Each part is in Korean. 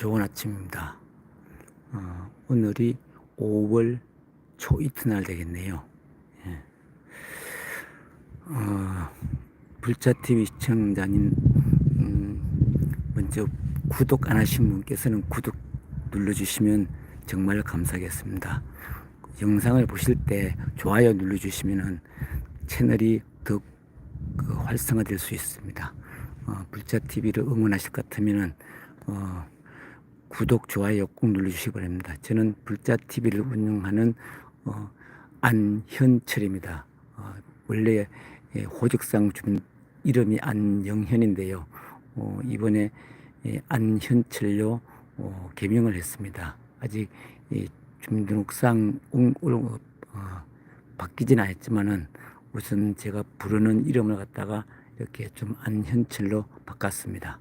좋은 아침입니다. 어, 오늘이 5월 초 이튿날 되겠네요. 예. 어, 불자TV 시청자님, 음, 먼저 구독 안 하신 분께서는 구독 눌러주시면 정말 감사하겠습니다. 영상을 보실 때 좋아요 눌러주시면 채널이 더욱 그 활성화될 수 있습니다. 어, 불자TV를 응원하실 것 같으면은 어, 구독, 좋아요 꼭 눌러주시기 바랍니다. 저는 불자TV를 운영하는 어, 안현철입니다. 어, 원래 예, 호적상 주민 이름이 안영현인데요. 어, 이번에 예, 안현철로 어, 개명을 했습니다. 아직 이 주민등록상 응- 응- 어, 바뀌지는 않았지만은 우선 제가 부르는 이름을 갖다가 이렇게 좀 안현철로 바꿨습니다.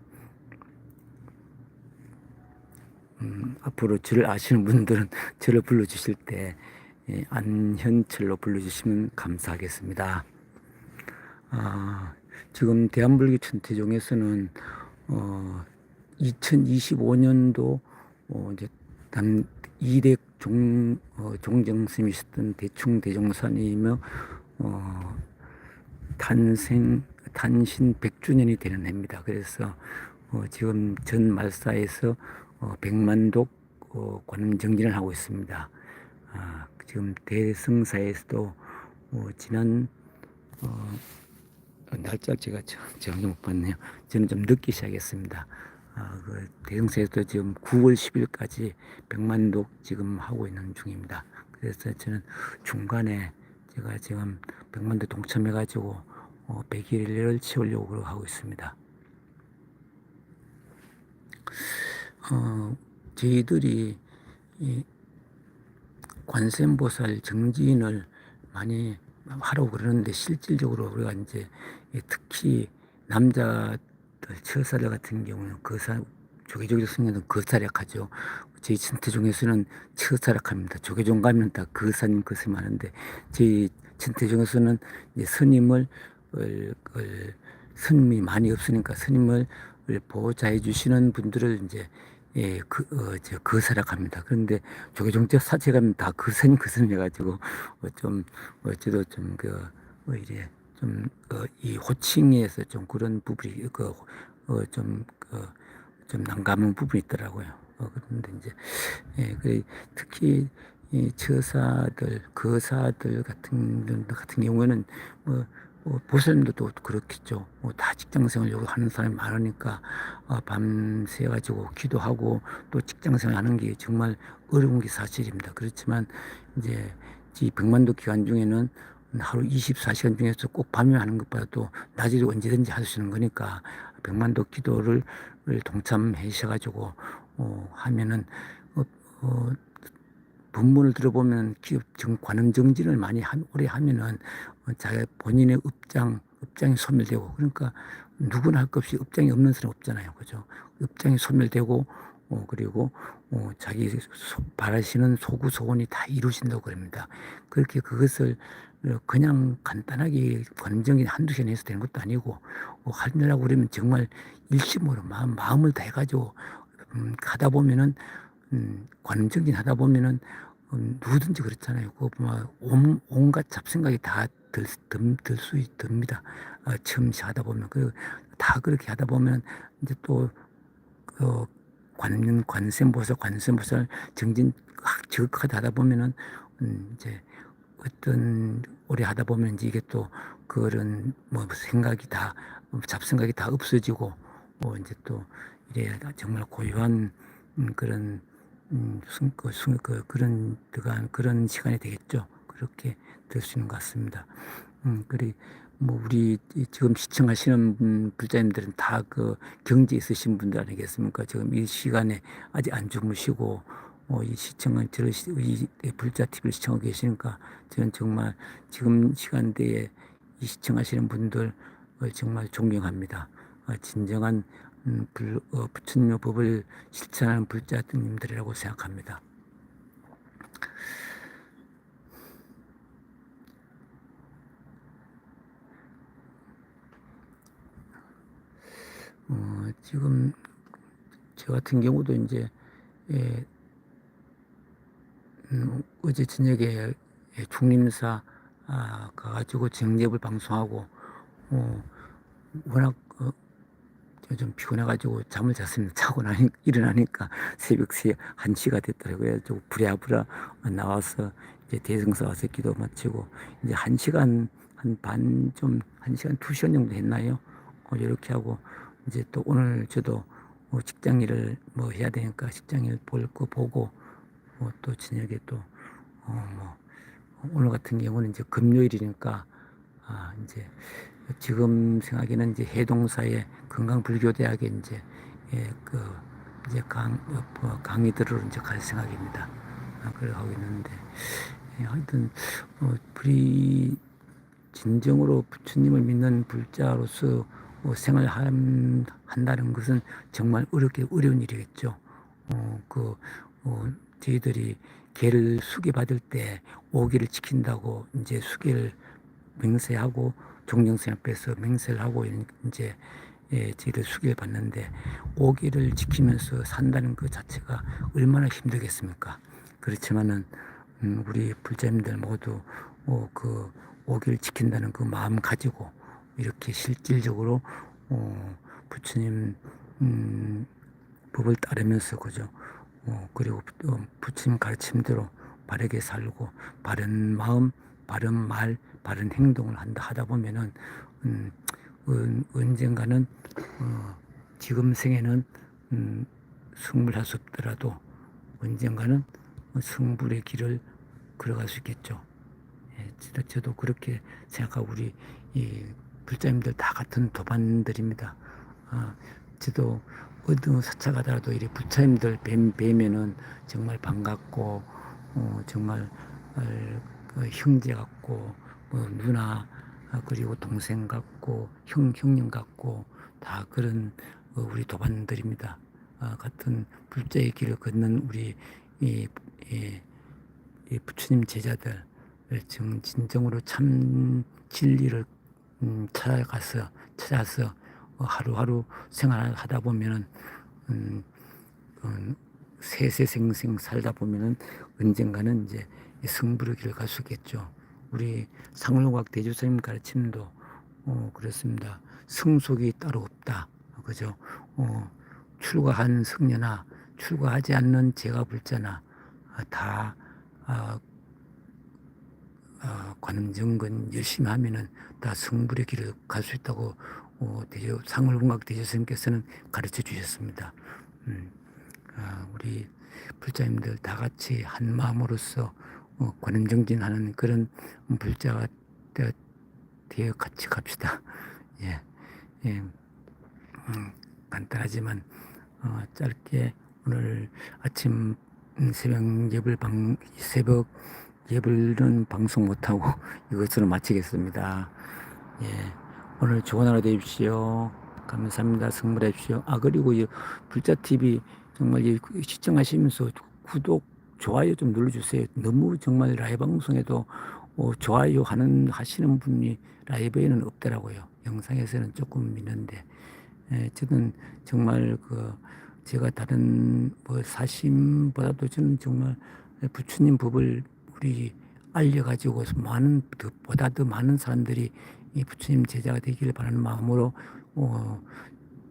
음, 앞으로 저를 아시는 분들은 저를 불러주실 때 예, 안현철로 불러주시면 감사하겠습니다. 아, 지금 대한불교 천태종에서는 어, 2025년도 어, 이제 단 이대 종 어, 종정스님이셨던 대충 대종사님의 어, 탄생 탄신 100주년이 되는 해입니다. 그래서 어, 지금 전 말사에서 어, 백만독 어, 관음정진을 하고 있습니다. 아, 지금 대승사에서도 어, 지난 어, 날짜 제가 정- 정확히 못 봤네요. 저는 좀 늦게 시작했습니다. 아, 그 대흥사에서도 지금 9월 10일까지 백만독 지금 하고 있는 중입니다. 그래서 저는 중간에 제가 지금 백만독 동참해가지고 어, 100일을 채우려고 하고 있습니다. 어, 저희들이 이 관세음보살 정진을 많이 하라고 그러는데 실질적으로 우리가 이제 이 특히 남자들 처사들 같은 경우는 거사 조계종에서 승려는 거사략하죠. 저희 천태종에서는 처사략합니다. 조계종 가면 다 거사님 거사 많은데 저희 천태종에서는 이제 스님을 을, 을, 스님이 많이 없으니까 스님을 보호자해 주시는 분들을 이제 예, 그, 어, 저, 거사락합니다. 그런데 조계종자 사체 가면 다 거선, 거선해가지고, 어, 좀, 어, 저도 좀, 그, 어, 이래, 좀, 어, 이 호칭에서 좀 그런 부분이, 그, 어, 좀, 그, 좀 난감한 부분이 있더라고요. 어, 그런데 이제, 예, 그, 특히, 이 처사들, 거사들 같은, 분 같은 경우에는, 뭐, 뭐 보살님들도 그렇겠죠. 뭐다 직장생활 하는 사람이 많으니까 어, 밤새 가지고 기도하고 또 직장생활 하는 게 정말 어려운 게 사실입니다. 그렇지만 이제 이 백만도 기간 중에는 하루 24시간 중에서 꼭 밤에 하는 것보다도 낮에도 언제든지 할 수 있는 거니까 백만도 기도를 동참하셔가지고 어, 하면은 어, 어, 본문을 들어보면 기업 정, 관음 정진을 많이 한, 오래 하면은 어, 자기 본인의 업장, 업장이 소멸되고 그러니까 누구나 할 것 없이 업장이 없는 사람 없잖아요. 그죠? 업장이 소멸되고 어, 그리고 어, 자기 소, 바라시는 소구 소원이 다 이루어진다고 그럽니다. 그렇게 그것을 그냥 간단하게 관정이 한두 시간 해서 되는 것도 아니고 어, 하려고 그러면 정말 일심으로 마음, 마음을 다해가지고 음, 가다 보면은 음, 관정진 하다 보면은 음, 누구든지 그렇잖아요. 그거 보면 온, 온갖 잡생각이 다 들, 들, 들 수 듭니다. 어, 처음 하다 보면. 그, 다 그렇게 하다 보면 이제 또, 그, 관, 관세음보살, 관세음보살 정진 적하다 하다 보면은, 음, 이제 어떤, 오래 하다 보면 이제 이게 또 그런 뭐 생각이 다, 잡생각이 다 없어지고, 뭐 이제 또 이래 정말 고요한 음, 그런 음, 순, 그, 순, 그, 그런, 그간 그런 시간이 되겠죠. 그렇게 될 수 있는 것 같습니다. 음, 그리, 뭐, 우리 이 지금 시청하시는 분, 불자님들은 다 그 경제 있으신 분들 아니겠습니까? 지금 이 시간에 아직 안 주무시고, 어, 이 시청은, 저를, 시- 이 불자 TV를 시청하고 계시니까 저는 정말 지금 시간대에 이 시청하시는 분들 을 정말 존경합니다. 어, 진정한 음, 불, 어, 부처님의 법을 실천하는 불자님들이라고 생각합니다. 어, 지금 저 같은 경우도 이제 예, 음, 어제 저녁에 예, 중림사 아, 가가지고 정례를 방송하고 어, 워낙 좀 피곤해가지고 잠을 잤습니다. 자고 나니 일어나니까 새벽 세 1시가 됐더라고요. 그래가지고 부랴부랴 나와서 이제 대성사 와서 기도 마치고 이제 1시간 한 반 좀 1시간 2시간 정도 했나요? 어, 이렇게 하고 이제 또 오늘 저도 뭐 직장 일을 뭐 해야 되니까 직장 일 볼 거 보고 뭐 또 저녁에 또 어, 뭐 오늘 같은 경우는 이제 금요일이니까 아 이제 지금 생각에는 이제 해동사의 건강불교대학에 이제 예, 그 이제 강 어, 뭐 강의 들으러 이제 갈 생각입니다. 아, 그래 하고 있는데 예, 하여튼 어, 불이 진정으로 부처님을 믿는 불자로서 뭐 생활한다는 것은 정말 어렵게 어려운 일이겠죠. 어, 그, 어, 저희들이 개를 수계 받을 때 오기를 지킨다고 이제 수계를 맹세하고 종정생 앞에서 맹세를 하고 이제 예, 저희들 수계를 받는데 오기를 지키면서 산다는 그 자체가 얼마나 힘들겠습니까? 그렇지만은 음, 우리 불자님들 모두 어, 그 오기를 지킨다는 그 마음 가지고 이렇게 실질적으로 어, 부처님 음, 법을 따르면서 그죠. 어, 그리고 또 부처님 가르침대로 바르게 살고 바른 마음, 바른 말, 바른 행동을 한다 하다 보면은 음, 언, 언젠가는 어, 지금 생에는 음, 승불할 수 없더라도 언젠가는 승불의 길을 걸어갈 수 있겠죠. 예, 저도, 저도 그렇게 생각하고 우리 이 불자님들 다 같은 도반들입니다. 아, 저도 어느 사차 가더라도 이리 부처님들 뵈, 뵈면은 정말 반갑고 어, 정말 어, 그 형제 같고 뭐 누나 아, 그리고 동생 같고 형 형님 같고 다 그런 어, 우리 도반들입니다. 아, 같은 불자의 길을 걷는 우리 이, 이, 이 부처님 제자들 정 진정으로 참 진리를 음, 찾아가서 찾아서 어, 하루하루 생활하다 보면은 음, 음, 세세생생 살다 보면은 언젠가는 이제 성불의 길을 갈 수 있겠죠. 우리 상울과학 대주스님 가르침도 어, 그렇습니다. 성속이 따로 없다. 그죠? 어, 출가한 성녀나 출가하지 않는 제가 불자나 아, 다 아, 아, 관음정근 열심히 하면은 다 성불의 길을 갈 수 있다고 어, 대조, 상울공학 대조스님께서는 가르쳐 주셨습니다. 음, 아, 우리 불자님들 다 같이 한 마음으로서 어, 관음정진하는 그런 불자가 되어, 같이 갑시다. 예, 예, 음, 간단하지만 어, 짧게 오늘 아침 음, 새벽 예불 방 새벽 예불은 방송 못하고 이것으로 마치겠습니다. 예, 오늘 좋은 하루 되십시오. 감사합니다. 성불하십시오. 아 그리고 이 불자 TV 정말 이 시청하시면서 구독 좋아요 좀 눌러주세요. 너무 정말 라이브 방송에도 어, 좋아요 하는 하시는 분이 라이브에는 없더라고요. 영상에서는 조금 있는데 예, 저는 정말 그 제가 다른 뭐 사심보다도 저는 정말 부처님 법을 우리 알려가지고 많은 더, 보다 더 많은 사람들이 이 부처님 제자가 되기를 바라는 마음으로 어,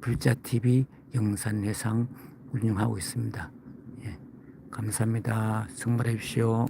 불자 TV 영산 회상 운영하고 있습니다. 예, 감사합니다. 성발해 주십시오.